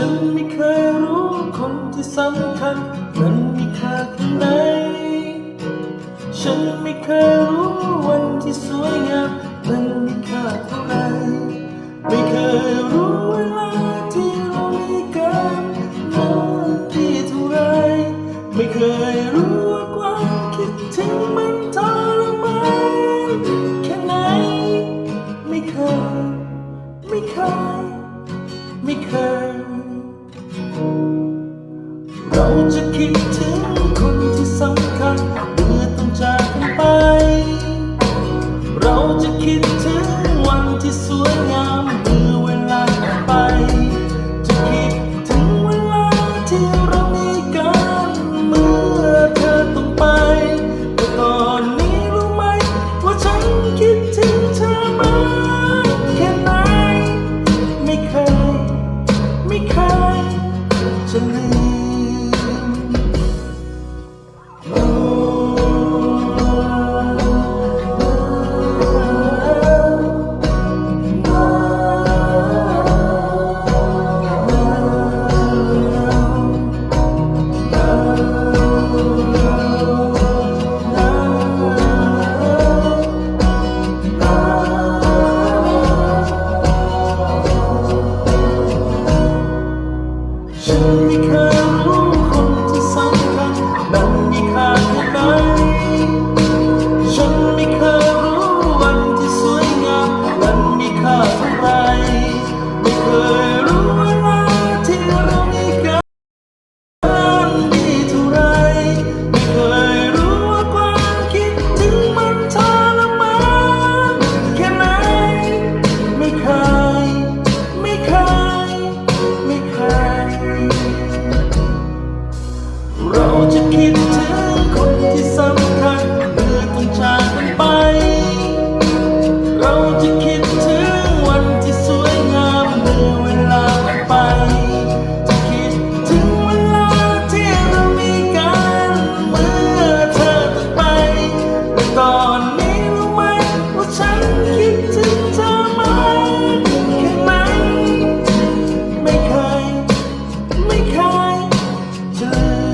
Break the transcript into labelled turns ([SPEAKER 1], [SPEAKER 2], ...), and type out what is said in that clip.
[SPEAKER 1] ฉันไม่เคยรู้คนที่สำคัญมันมีค่าแค่ไหน ฉันไม่เคยรู้วันที่สวยงามมันมีค่าเท่าไร ไม่เคยรู้เวลาที่เราไมีกันนานที่เท่าไร ไม่เคย 솔직히 들어 time.